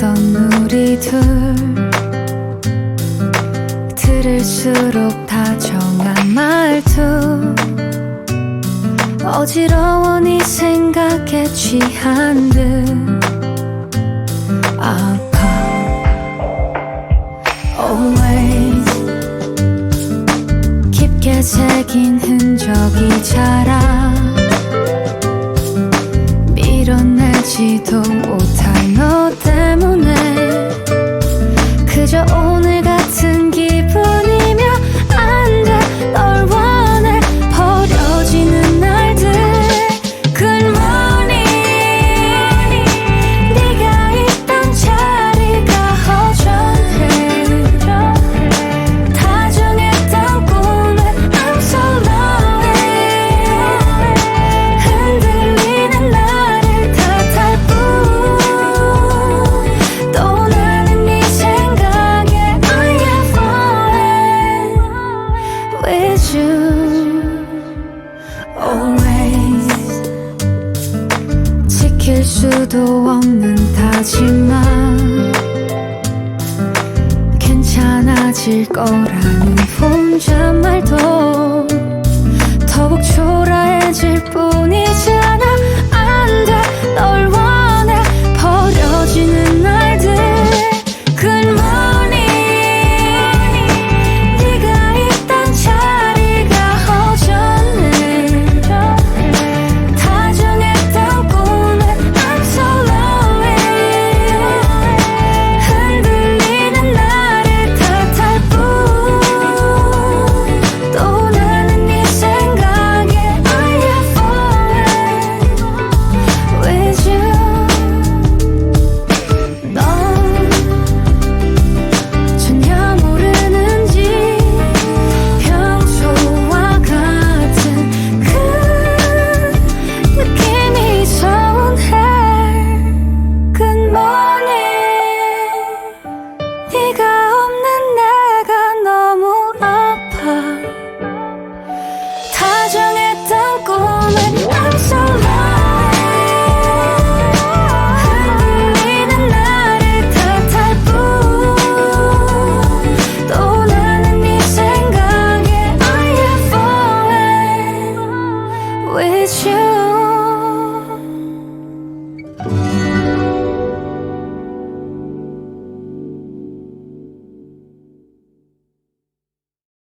있던 우리 둘 들을수록 다정한 말투. 어지러워 네 생각에 취한 듯. 아파. Always. 깊게 새긴 흔적이 자라. 밀어내지도 always. 지킬 수도 없는 다짐만. 괜찮아질 거라는 혼잣말도 with you.